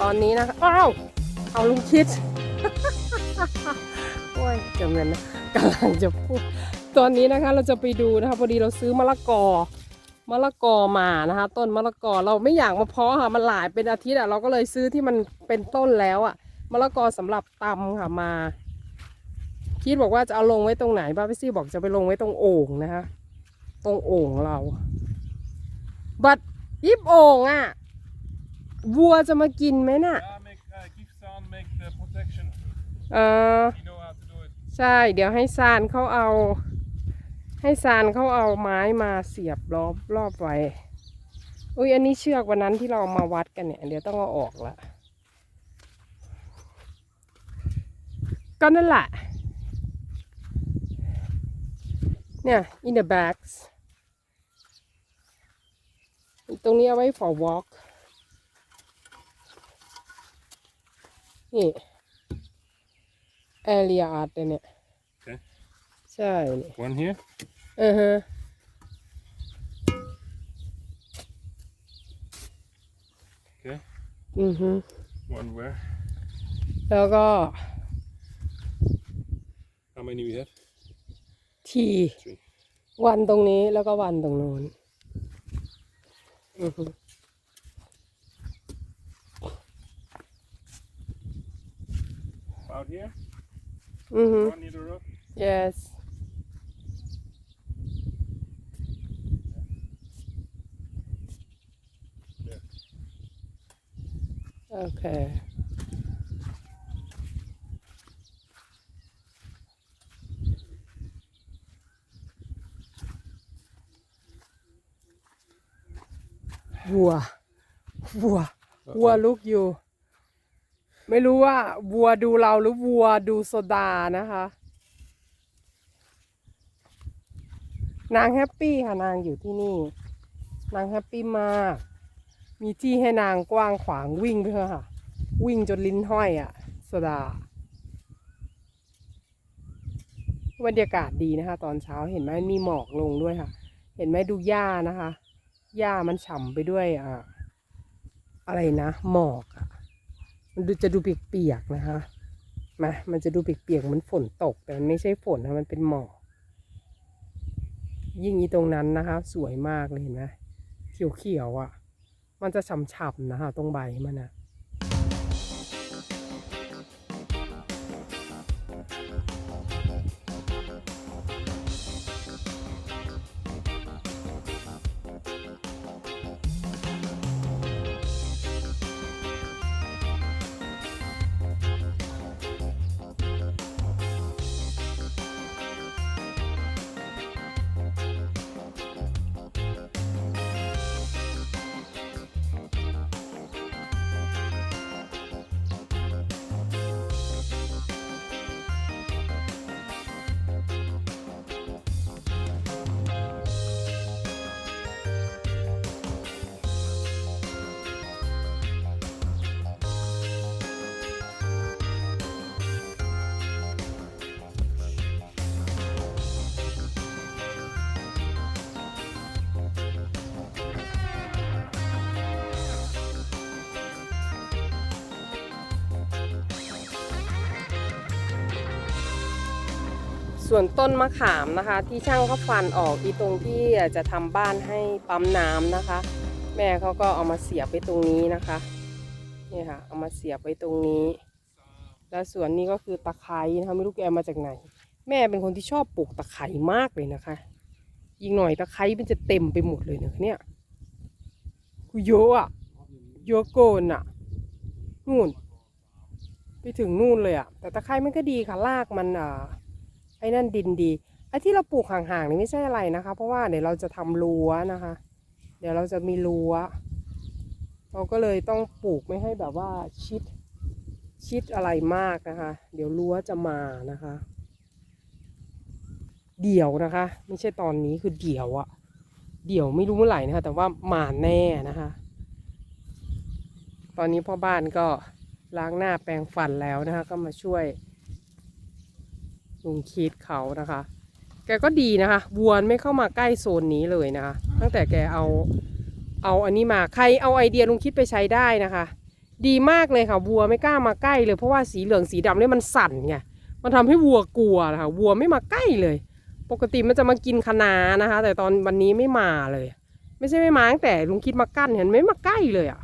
ตอนนี้นะคะอ้าวเอาลุงคิดโอ้ยจำเงินนะกำลังจะพูดตอนนี้นะคะเราจะไปดูนะคะพอดีเราซื้อมะละกอมะละกอมานะคะ ต้นมะละกอเราไม่อยากมาเพาะค่ะมันหลายเป็นอาทิตย์อะเราก็เลยซื้อที่มันเป็นต้นแล้วอะมะละกอสำหรับตำค่ะมา คิดบอกว่าจะเอาลงไว้ตรงไหนป้าพี่ซี่บอกจะไปลงไว้ตรงโอ่งนะคะ ตรงโอ่งเรา บัดยิบโอ่งอะ วัวจะมากินไหมน่ะ Yeah, make uh, give sound make the protection. เออ You know how to do it. ใช่ เดี๋ยวให้ซานเขาเอา ให้ซานเขาเอาไม้มาเสียบรอบรอบไว้ อุ้ยอันนี้เชือกวันนั้นที่เราเอามาวัดกันเนี่ย เดี๋ยวต้องเอาออกละ ก็นั่นแหละ เนี่ย in the bags ตรงนี้เอาไว้ for walk นี่ area art เนี่ย Okay. ใช่เนี่ย One here. อือฮะ Okay. อือฮึ One where? แล้วก็ How many we have? ที Three. วันตรงนี้แล้วก็วันตรงโน้นอือฮึ About here. อือฮึ One near the road. yes Yeah. โอเควัววัววัวลุกอยู่ ไม่รู้ว่าวัวดูเราหรือวัวดูโซดานะคะ นางแฮปปี้ค่ะนางอยู่ที่นี่ นางแฮปปี้มาก มีที่ให้นางกว้างขวางวิ่งไปเถอะค่ะ วิ่งจนลิ้นห้อยอะ่ะโซดาบรรยากาศดีนะคะ ตอนเช้าเห็นไหมมีหมอกลงด้วยค่ะ เห็นไหมดูหญ้านะคะหญ้ามันฉ่ำไปด้วยอ่าอะไรนะ หมอกอะ่ะ จะดูเปียกๆนะคะมามันจะดูเปียกๆเหมือนฝนตก แต่มันไม่ใช่ฝนนะมันเป็นหมอกยิ่งอีตรงนั้นนะคะ สวยมากเลยเห็นไหมเขียวๆอะ มันจะฉ่ำๆนะคะตรงใบมันอะ ส่วนต้นมะขามนะคะ ที่ช่างเขาฟันออกอีตรงที่จะทำบ้านให้ปั๊มน้ำนะคะ แม่เขาก็เอามาเสียบไว้ตรงนี้นะคะนี่ค่ะ เอามาเสียบไว้ตรงนี้ แล้วส่วนนี้ก็คือตะไคร้นะคะไม่รู้แกมาจากไหน แม่เป็นคนที่ชอบปลูกตะไคร้มากเลยนะคะยิงหน่อยตะไคร้มันจะเต็มไปหมดเลยเนะะนี่ยคือเยอะอะเยอะเกินอะนู่น ไปถึงนู่นเลยอะแต่ตะไคร้มันก็ดีค่ะรากมันอ่า ไอ้นั่นดินดีไอ้ที่เราปลูกห่างๆนี่ไม่ใช่อะไรนะคะ เพราะว่าเดี๋ยวเราจะทำรั้วนะคะ เดี๋ยวเราจะมีรั้ว เราก็เลยต้องปลูกไม่ให้แบบว่าชิดชิดอะไรมากนะคะ เดี๋ยวรั้วจะมานะคะ เดี๋ยวนะคะ ไม่ใช่ตอนนี้คือเดี๋ยวอะเดี๋ยวไม่รู้เมื่อไหร่นะคะ แต่ว่ามาแน่นะคะ ตอนนี้พ่อบ้านก็ล้างหน้าแปรงฟันแล้วนะคะ ก็มาช่วย ลุงคิดเขานะคะ แกก็ดีนะคะวัวไม่เข้ามาใกล้โซนนี้เลยนะคะ ตั้งแต่แกเอาเอาอันนี้มาใครเอาไอเดียลุงคิดไปใช้ได้นะคะ ดีมากเลยค่ะวัวไม่กล้ามาใกล้เลยเพราะว่าสีเหลืองสีดำเนี่ยมันสั่นไงมันทำให้วัวกลัวนะคะวัวไม่มาใกล้เลย ปกติมันจะมากินคะนานะคะ แต่ตอนวันนี้ไม่มาเลย ไม่ใช่ไม่มาตั้งแต่ลุงคิดมากั้นเห็นไหมไม่มาใกล้เลยอะ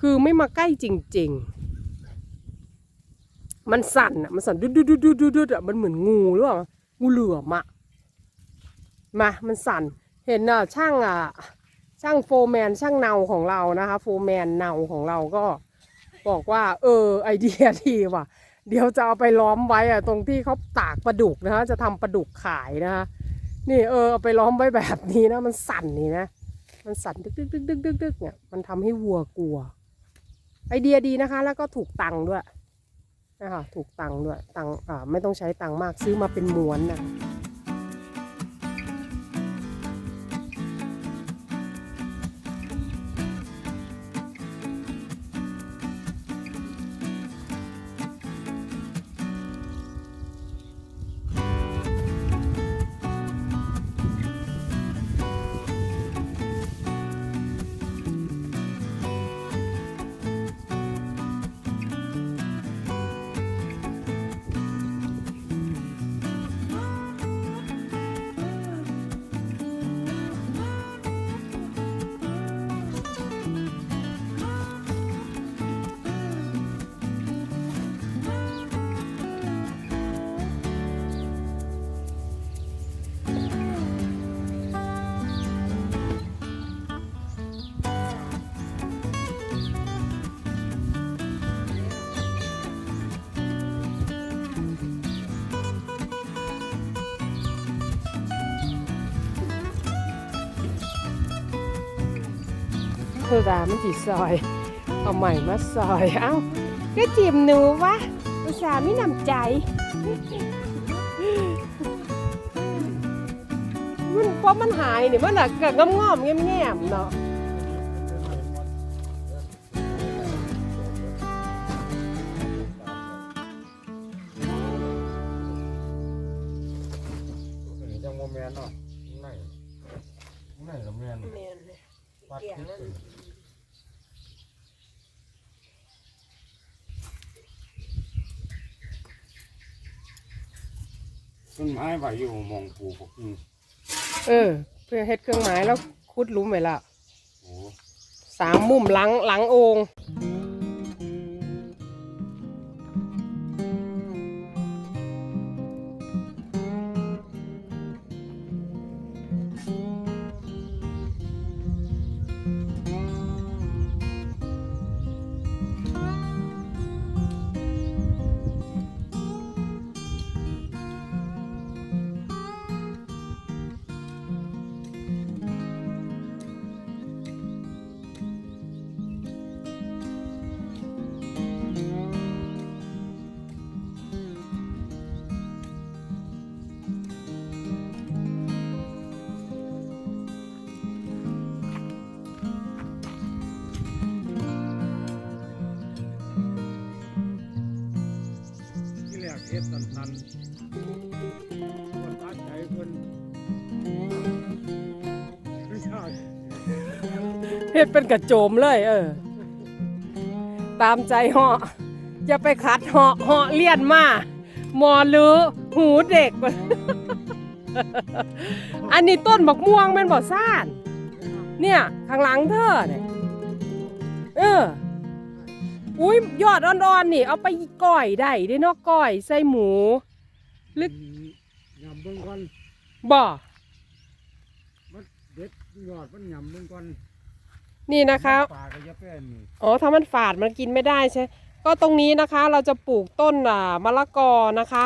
คือไม่มาใกล้จริง ๆ มันสั่นอะมันสั่นดุดดุดดุดดุดดุดอะมันเหมือนงูหรือเปล่างูเหลือมอะมา มันสั่น เห็นอะช่างอะช่างโฟแมนช่างเนาของเรานะคะ โฟแมนเนาของเราก็บอกว่า เออ ไอเดียดีว่ะ เดี๋ยวจะเอาไปล้อมไว้อะตรงที่เขาตากปลาดุกนะคะจะทำปลาดุกขายนะคะนี่เออเอาไปล้อมไว้แบบนี้นะ มันสั่นนี่นะ มันสั่นดึกดึกดึกดึกดึกดึกเนี่ยมันทำให้วัวกลัว ไอเดียดีนะคะ แล้วก็ถูกตังค์ด้วย นะคะถูกตังค์ด้วยตังค์อ่าไม่ต้องใช้ตังค์มากซื้อมาเป็นม้วนนะ เธอดามันจีซอย เอาใหม่มาซอย เอ้า ก็จีบหนูวะ อุตส่าห์ไม่นำใจ มันเพราะมันหายนี่มันอะกะงอมๆแง่มๆเนาะ นไม้ใบอยู่มองปลูกพวกนี้เออ เพื่อเฮ็ดเครื่องหมายแล้วคุดหลุมไว้ละโอ้ สามมุมหลังหลังโองค์ ฮ็ดตันตันคนตั้งใจเพิ่นไม่ใช่เฮ็ดเป็นกระโจมเลยเออ ตามใจเหาะอย่าไปขัดเหาะเหาะเลี่ยนมาหมอลือหูเด็ก อันนี้ต้นบักม่วงแม่นบ่ซ่าน เนี่ย ข้างหลังเธอเนี่ย เออ อุ้ยยอดอ่อนๆนี่ เอาไปก้อยได้เด้เนาะก้อยใส่หมูลึกยำเบิ่งก่อนบ่มันเด็ดยอดมันยำเบิ่งก่อนนี่นะคะ ปลากระยะแป้นนี่อ๋อถ้ามันฝาดมันกินไม่ได้ใช่ ก็ตรงนี้นะคะเราจะปลูกต้นอ่ามะละกอนะคะ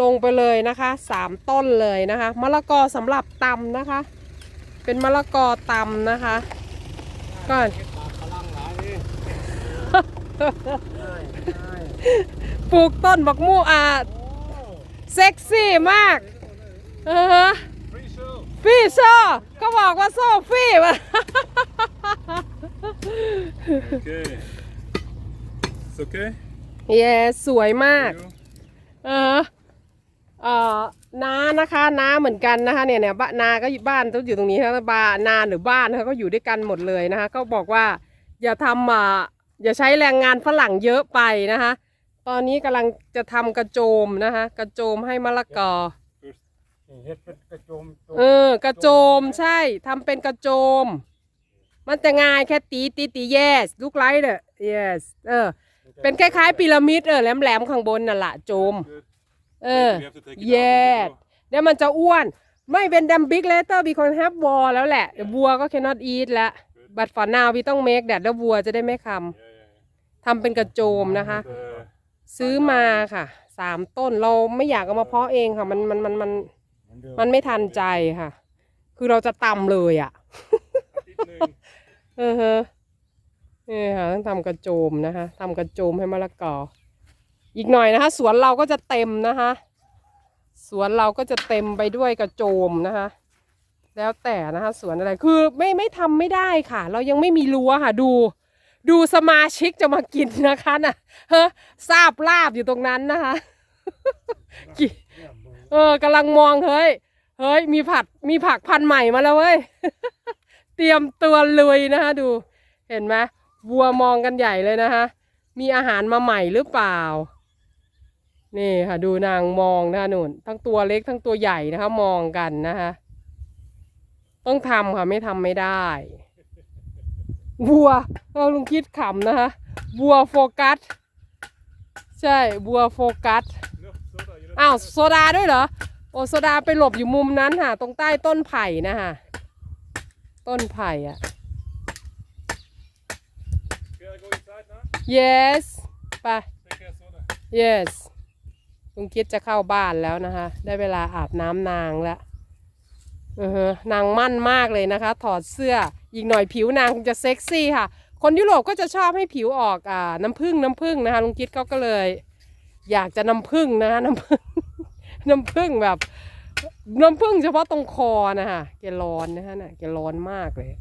ลงไปเลยนะคะสามต้นเลยนะคะมะละกอสำหรับตำนะคะ เป็นมะละกอตำนะคะ ก็เฮ็ดปลาพลังหลายนี่ได้ได้ ปลูกต้นบักมู่อ่าโอ้เซ็กซี่มาก เออ Free show. ฟี่โซ่ก็บอกว่าโซ่ฟี่วะ Okay. It's okay? เย้สวยมาก You? เออเอ่อน้านะคะน้าเหมือนกันนะคะเนี่ยเนี่ยบ้านนาก็อยู่บ้านต้องอยู่ตรงนี้นะบ้านนาหรือบ้านนะคะก็อยู่ด้วยกันหมดเลยนะคะก็บอกว่าอย่าทำอ่า อย่าใช้แรงงานฝรั่งเยอะไปนะคะ ตอนนี้กำลังจะทำกระโจมนะคะ กระโจมให้มะละกอนี่เฮ็ดเป็นกระโจมโจมเออ กระโจมใช่ทำเป็นกระโจม มันจะง่ายแค่ตีตีตี yes ลูกไลท์เด้อ yes เออ เป็นคล้ายๆพีระมิดเออแหลมๆข้างบนนั่นแหละโจม Good. เออ We have to take it out yeah before. เดี๋ยวมันจะอ้วน ไม่เป็นดัมบิ๊กเลเตอร์บีคอนแฮปวอลแล้วแหละวัวก็ cannot eat แล้วบัตรฝานาวพี่ต้องเมคแดดแล้ววัวจะได้ไม่ค Yeah, yeah, yeah. ำ ทำเป็นกระโจมนะคะ The, ซื้อมาค่ะสามต้นเราไม่อยากเอามาเพาะเองค่ะ มันมันมันมันเหมือนเดิมมันไม่ทันใจค่ะ คือเราจะตำเลยอะอาทิตย์หนึ่งเออฮะนี่ค่ะต้องทำกระโจมนะคะทำกระโจมให้มะละกอ อีกหน่อยนะคะ สวนเราก็จะเต็มนะคะ สวนเราก็จะเต็มไปด้วยกระโจมนะคะ แล้วแต่นะคะ สวนอะไรคือไม่ไม่ทำไม่ได้ค่ะ เรายังไม่มีรั้วค่ะดู ดูสมาชิกจะมากินนะคะน่ะเฮ้ทราบลาบอยู่ตรงนั้นนะคะกิเนี่เออกำลังมองเฮ้ย เฮ้ย มีผัดมีผักพันธุ์ใหม่มาแล้วเว้ย เตรียมตัวเลยนะคะดู เห็นไหมวัวมองกันใหญ่เลยนะคะ มีอาหารมาใหม่หรือเปล่า นี่ค่ะดูนางมองนะคะนุ่น ทั้งตัวเล็กทั้งตัวใหญ่นะคะ มองกันนะคะ ต้องทำค่ะไม่ทำไม่ได้ วัวเราลุงคิดขำนะคะวัวโฟกัส ใช่วัวโฟกัส อ้าวโซดาด้วยเหรอ โอโซดาไปหลบอยู่มุมนั้นค่ะ ตรงใต้ต้นไผ่นะคะต้นไผ่อะ Yes ไป yes ลุงคิดจะเข้าบ้านแล้วนะคะ ได้เวลาอาบน้ำนางแล้วอือฮะ นางมั่นมากเลยนะคะ ถอดเสื้ออีกหน่อยผิวนางคงจะเซ็กซี่ค่ะ คนยุโรปก็จะชอบให้ผิวออกอ่าน้ำผึ้งน้ำผึ้งนะคะลุงคิดเขาก็เลย อยากจะน้ำผึ้งนะคะน้ำผึ้งน้ำผึ้งแบบน้ำผึ้งเฉพาะตรงคอนะคะแกร้อนนะคะน่ะแกร้อนมากเลย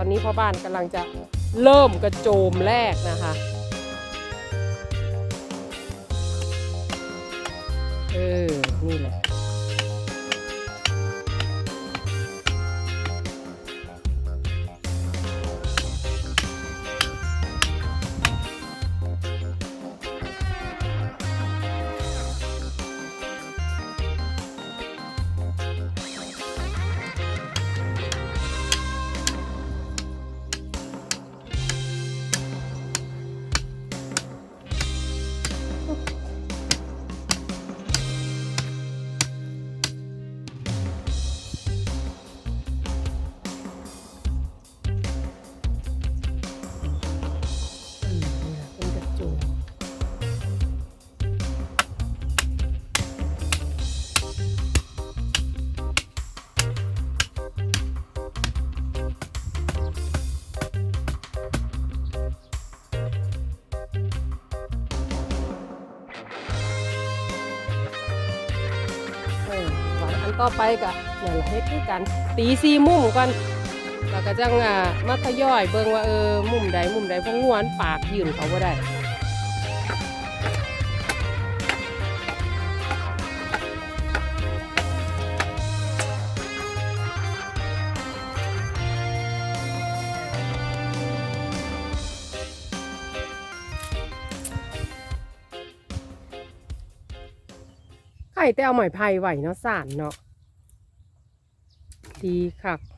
ตอนนี้พ่อบ้านกำลังจะเริ่มกระโจมแรกนะคะ ต่อไปก็นี่ยแหละเฮ็ดคือกันตีซีมุมก่อนแล้วก็จังอ่ามาทยอยเบิ่งว่าเออมุมใดมุมใดพวกงวนปากยืนเขาบ่ได้ไข่แต่เอาไหมไผ่ไหวเนาะสารเนาะ ดีคัก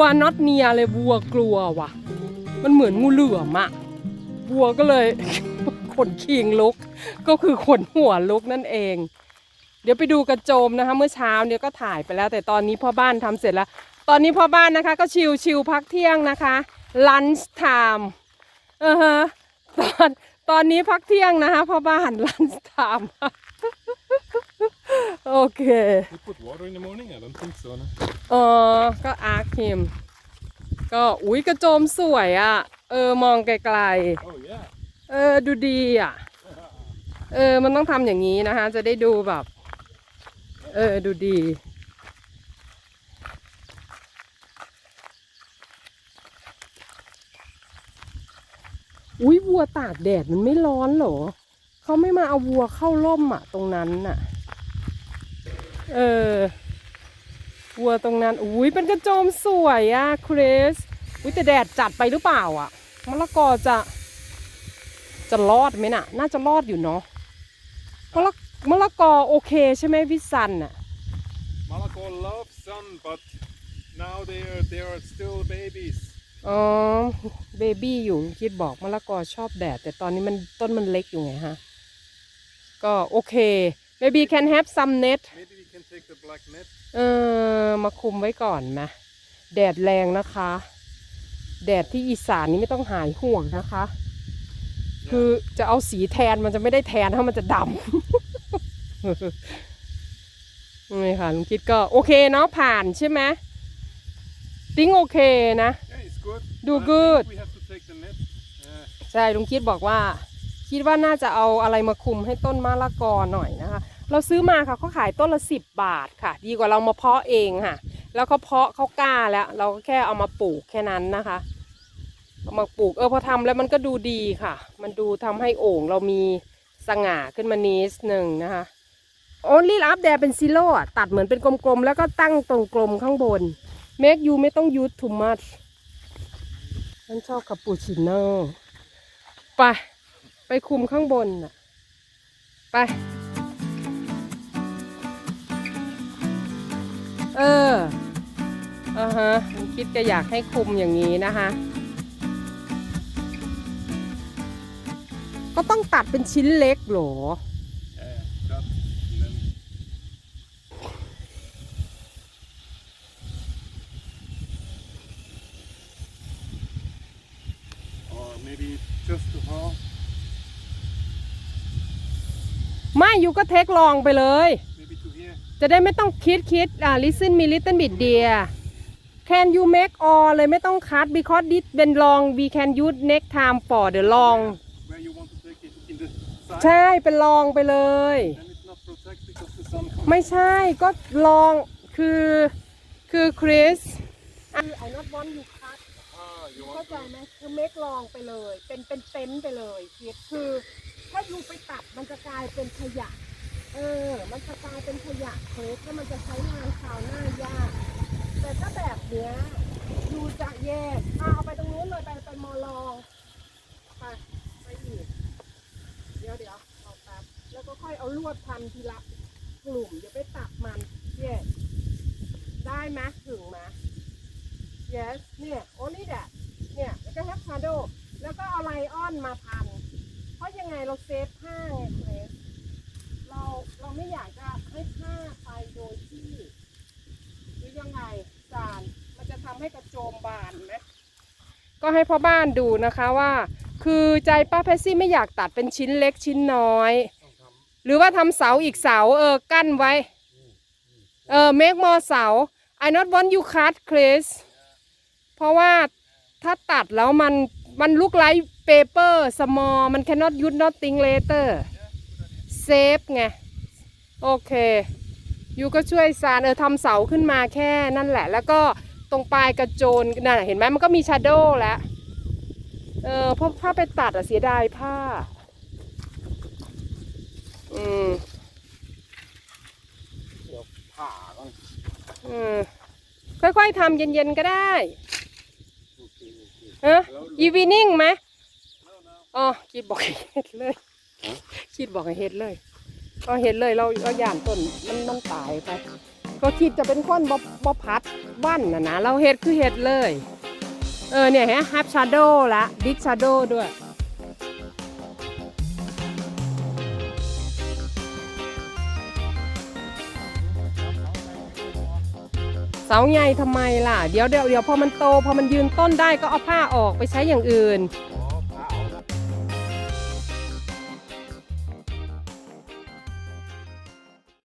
วัวน็อตเนียเลยวัวกลัวว่ะ มันเหมือนงูเหลือมอะวัวก็เลย ขนคิงลุก ก็คือขนหัวลุกนั่นเอง เดี๋ยวไปดูกระโจมนะคะ เมื่อเช้าเนี่ยก็ถ่ายไปแล้ว แต่ตอนนี้พ่อบ้านทำเสร็จแล้ว ตอนนี้พ่อบ้านนะคะ ก็ชิวชิวพักเที่ยงนะคะ lunch time เออฮะตอนตอนนี้พักเที่ยงนะคะพ่อบ้าน lunch time ค You put water in the morning? I don't think so. No? เออก็อาร์คิมก็อุ้ยกระโจมสวยอะ่ะ เออมองไกล Oh yeah. ๆ เออดูดีอะ่ะ เออมันต้องทำอย่างนี้นะคะ จะได้ดูแบบ เออดูดี อุ้ยวัวตากแดดมันไม่ร้อนเหรอ เขาไม่มาเอาวัวเข้าร่มอะ ตรงนั้นน่ะ เออวัวตรงนั้นอุ้ยเป็นกระโจมสวยอะคริสอุ้ยแต่แดดจัดไปหรือเปล่าอะมะละกอจะ จะรอดไหมน่ะ น่าจะรอดอยู่เนาะมะละมะละกอโอเคใช่ไหมพี่ซันอะ Malaco loves sun, but now they are they are still babies. อ๋อเบบี้อยู่คิดบอกมะละกอชอบแดด แต่ตอนนี้มันต้นมันเล็กอยู่ไงฮะ ก็โอเค maybe can have some net Maybe we can take the black net. เออ มาคุมไว้ก่อนนะ แดดแรงนะคะ แดดที่อีสานนี่ไม่ต้องหายห่วงนะคะ คือจะเอาสีแทนมันจะไม่ได้แทนถ้ามันจะดำนี่ค่ะลุงคิดก็โอเคเนาะผ่านใช่ไหมติ้งโอเคนะ Yeah, it's good. Do but I think good. We have to take the net. Yeah. ใช่ลุงคิดบอกว่า คิดว่าน่าจะเอาอะไรมาคุมให้ต้นมะละกอหน่อยนะคะ เราซื้อมาค่ะเขาขายต้นละสิบบาทค่ะ ดีกว่าเรามาเพาะเองค่ะ แล้วเขาเพาะเขากล้าแล้ว เราก็แค่เอามาปลูกแค่นั้นนะคะเอามาปลูกเออพอทำแล้วมันก็ดูดีค่ะ มันดูทำให้โอ่งเรามีสง่าขึ้นมานิดหนึ่งนะคะโอลี่อัพแดเป็นซิโร่ตัดเหมือนเป็นกลมๆ แล้วก็ตั้งตรงกลมข้างบน make you ไม่ต้อง use too much ฉันชอบคาปูชิโน่ไป ไปคุมข้างบนน่ะ ไป เอออ่าฮะผมคิดจะอยากให้คุมอย่างนี้นะคะ ก็ต้องตัดเป็นชิ้นเล็กเหรอ Yeah, cut. And then or maybe just to half. ไม่อยู่ก็เทคลองไปเลย Maybe to here. จะได้ไม่ต้องคิดคิดอ่า listen me little bit dear can you make all เลยไม่ต้องคัด because this เป็น long we can use next time for the long Where you want to take it in the side. ใช่เป็นลองไปเลย Then it's not protected because the sun comes. ไม่ใช่ก็ลองคือคือคริสคือ I not want you cut Ah, you เข้า want ใจไหมคือเมคลองไปเลย เป็นเป็นเต็นท์ไปเลยคิดคือ ถ้ายูไปตัดมันจะกลายเป็นขยะ เออ มันจะกลายเป็นขยะเค้กแล้วมันจะใช้งานคราวหน้ายาก แต่ถ้าแบบเนี้ยดูจะแยกอ่เอาไปตรงนู้นเลยไปไปมอลองไปไปอีกเดี๋ยวเดี๋ยวเอาแป๊บแล้วก็ค่อยเอาลวดพันทีละกลุ่ม เดี๋ยวไปตัดมันเย่ได้ไหมถึงไหม yes เนี่ย only that เนี่ยแล้วก็แฮปพาโดแล้วก็เอาไลออนมาพัน เพราะยังไงเราเซฟผ้าไงเกรสเราเราไม่อยากจะให้ผ้าไปโดยที่ หรือยังไงจานมันจะทำให้กระโจมบานไหมก็ ให้พ่อบ้านดูนะคะว่า คือใจป้าเพชซี่ไม่อยากตัดเป็นชิ้นเล็กชิ้นน้อย หรือว่าทำเสาอีกเสาเออกั้นไว้เออ make more เสา I not want you cut Chris เพราะว่าถ้าตัดแล้วมันมันลุกไลท์เปเปอร์ small มัน cannot use nothing later save ไง โอเค ยูก็ช่วยซานเออทำเสาขึ้นมาแค่นั่นแหละ แล้วก็ ตรงปลายกระโจนน่ะเห็นไหมมันก็มีชาโดว์แล้ว เออเพราะถ้าไปตัดอะเสียดายผ้า อืมำเดี๋ยวผ่าก่อนอืมค่อยๆทำเย็นๆก็ได้โอเคโอเคฮะอีวีนิ่งไหมอ๋อคิดบอกให้เฮ็ดเลยคิดบอกให้เฮ็ดเลยก็เฮ็ดเลยเราเราย่านต้นมันมันตายไป ก็คิดจะเป็นคนบบบพัดวันนะนะเราเห็ดคือเห็ดเลย เออเนี่ยฮะฮับชาโดละบิ๊กชาโดด้วยเสาใหญ่ทำไมล่ะ เดี๋ยวเดี๋ยวเดี๋ยวพอมันโต พอมันยืนต้นได้ก็เอาผ้าออกไปใช้อย่างอื่น